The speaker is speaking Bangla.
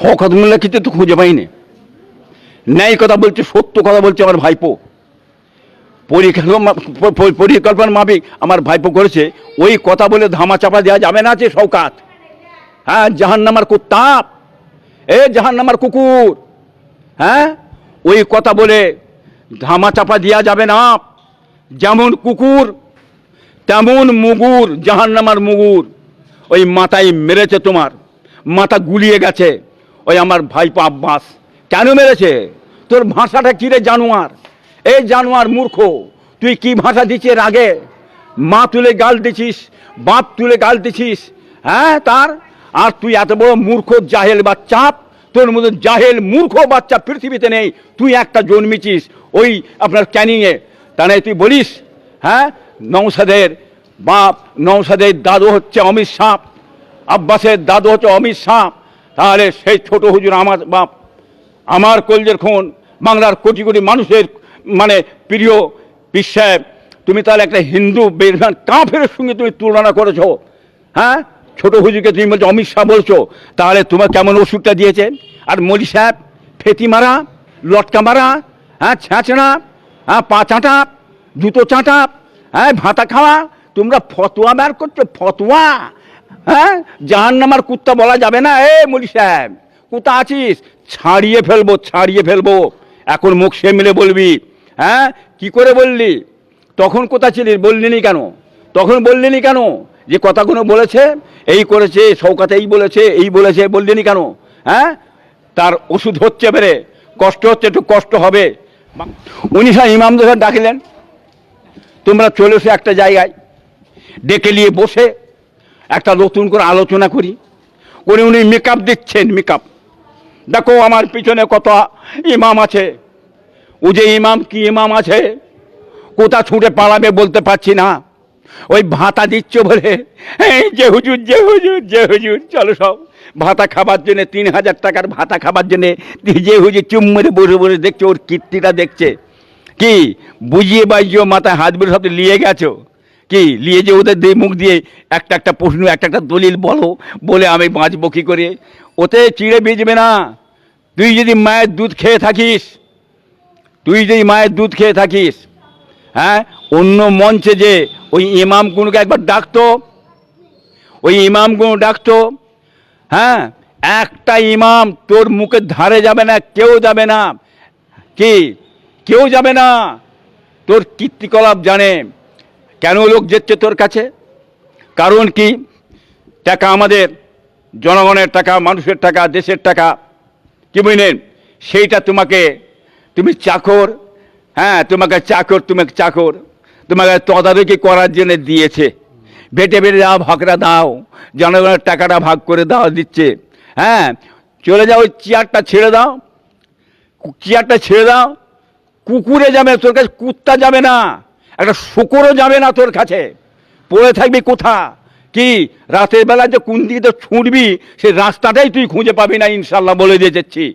শখাত মোল্লা কিন্তু তো খুঁজে পাইনি। ন্যায় কথা বলছে, সত্য কথা বলছে আমার ভাইপো। পরিকল্পনা পরিকল্পনা মাফিক আমার ভাইপো করেছে। ওই কথা বলে ধামা চাপা দেওয়া যাবে না যে শওকাত। হ্যাঁ জাহান নামার কুত্তাপ এ জাহান নামার কুকুর। হ্যাঁ ওই কথা বলে ধামা চাপা দেওয়া যাবে না। যেমন কুকুর, তেমন মুগুর জাহান নামার মুগুর। ওই মাথায় মেরেছে তোমার। মাথা গুলিয়ে গেছে। ওই আমার ভাইপো আব্বাস। কেন মেরেছে? তোর ভাষাটা কিরে জানোয়ার? এই জানোয়ার মূর্খ, তুই কি ভাষা দিচ্ছিস এর আগে মা তুলে গাল দিছিস, বাপ তুলে গাল দিছিস হ্যাঁ তার? আর তুই এত বড় মূর্খ জাহেল বাচ্চা, তোর মতো জাহেল মূর্খ বাচ্চা পৃথিবীতে নেই, তুই একটা জন্মেছিস ওই আপনার ক্যানিংয়ে তাহলে তুই বলিস হ্যাঁ? নৌসাদের বাপ নৌসাদের দাদু হচ্ছে অমিত সাপ আব্বাসের দাদু হচ্ছে অমিত শাহ। তাহলে সেই ছোট হুজুর আমার বাপ, আমার কলজের খুন, বাংলার কোটি কোটি মানুষের মানে প্রিয় বিশ্বাস তুমি তাহলে একটা হিন্দু বেরমান কাফের সঙ্গে তুমি তুলনা করেছ হ্যাঁ? ছোট হুজুরকে তুমি বলছো, অমিত শাহ বলছো, তাহলে তোমার কেমন ওষুধটা দিয়েছে? আর মলি সাহেব, ফেতি মারা, লটকা মারা হ্যাঁ ছ্যাঁচড়া হ্যাঁ পা চাঁটা, জুতো চাঁটা হ্যাঁ ভাতা খাওয়া, তোমরা ফতোয়া বের করছ, ফতোয়া। হ্যাঁ? জাহান নামার কুত্তা বলা যাবে না। এ মলি সাহেব, কুত্তা আছিস? ছাড়িয়ে ফেলব ছাড়িয়ে ফেলব। এখন মুখ সে মিলে বলবি হ্যাঁ? কি করে বললি? তখন কোথা ছিলিস? বললিনি কেন? তখন বললিনি কেন? যে কথাগুলো বলেছে, এই করেছে শৌকাতে এই বলেছে এই বলেছে, বললিনি কেন? হ্যাঁ? তার ওষুধ হচ্ছে বেড়ে, কষ্ট হচ্ছে, একটু কষ্ট হবে। উনি সব ইমামদের ডাকিলেন, তোমরা চলে এসো একটা জায়গায়। ডেকে নিয়ে বসে একটা নতুন করে আলোচনা করি। করে উনি মেকআপ দিচ্ছেন মেকআপ দেখো আমার পিছনে কত ইমাম আছে। ও যে ইমাম কি ইমাম আছে? কোথা ছুটে পালাবে বলতে পারছি না। ওই ভাতা দিচ্ছ বলে যে হুজুর যে হুজুর যে হুজুর, চলো সব ভাতা খাবার জন্য, তিন হাজার টাকার ভাতা খাবার জন্য যে হুজুর চুম মেরে বসে বসে দেখছে, ওর কীর্তিটা দেখছে। কি, বুঝিয়ে বাজিও মাথায় হাত বের সব নিয়ে গেছো? কি? নিয়ে যে ওদের দিয়ে মুখ দিয়ে একটা একটা প্রশ্ন, একটা একটা দলিল বলো, বলে আমি বাঁচবো কী করে? ওতে চিড়ে বেজবে না। তুই যদি মায়ের দুধ খেয়ে থাকিস, তুই যদি মায়ের দুধ খেয়ে থাকিস হ্যাঁ? অন্য মঞ্চে যে ওই ইমাম ইমামগুলোকে একবার ডাকতো, ওই ইমাম ইমামগুলো ডাকতো হ্যাঁ? একটা ইমাম তোর মুখের ধারে যাবে না, কেউ যাবে না। কি? কেউ যাবে না। তোর কীর্তিকলাপ জানে। কেন লোক যেচ্ছে তোর কাছে? কারণ কি? টাকা আমাদের জনগণের টাকা, মানুষের টাকা, দেশের টাকা, কি বুঝলেন? সেইটা তোমাকে, তুমি চাকর হ্যাঁ তোমাকে চাকর তোমাকে চাকর, তোমাকে তদারকি করার জন্য দিয়েছে। বেটে বেটে দাও ভাগরা দাও, জনগণের টাকাটা ভাগ করে দাও, দিচ্ছে। হ্যাঁ চলে যাও, ওই চেয়ারটা ছেড়ে দাও। চেয়ারটা ছেড়ে দাও। কুকুরে যাবে, তোর কাছে কুত্তা যাবে না। একটা শুকুরও যাবে না তোর কাছে। পড়ে থাকবি কোথা? কি? রাতের বেলা যে কোন দিকে তো ছুটবি, সে রাস্তাটাই তুই খুঁজে পাবি না ইনশাল্লাহ বলে দিয়ে যাচ্ছি।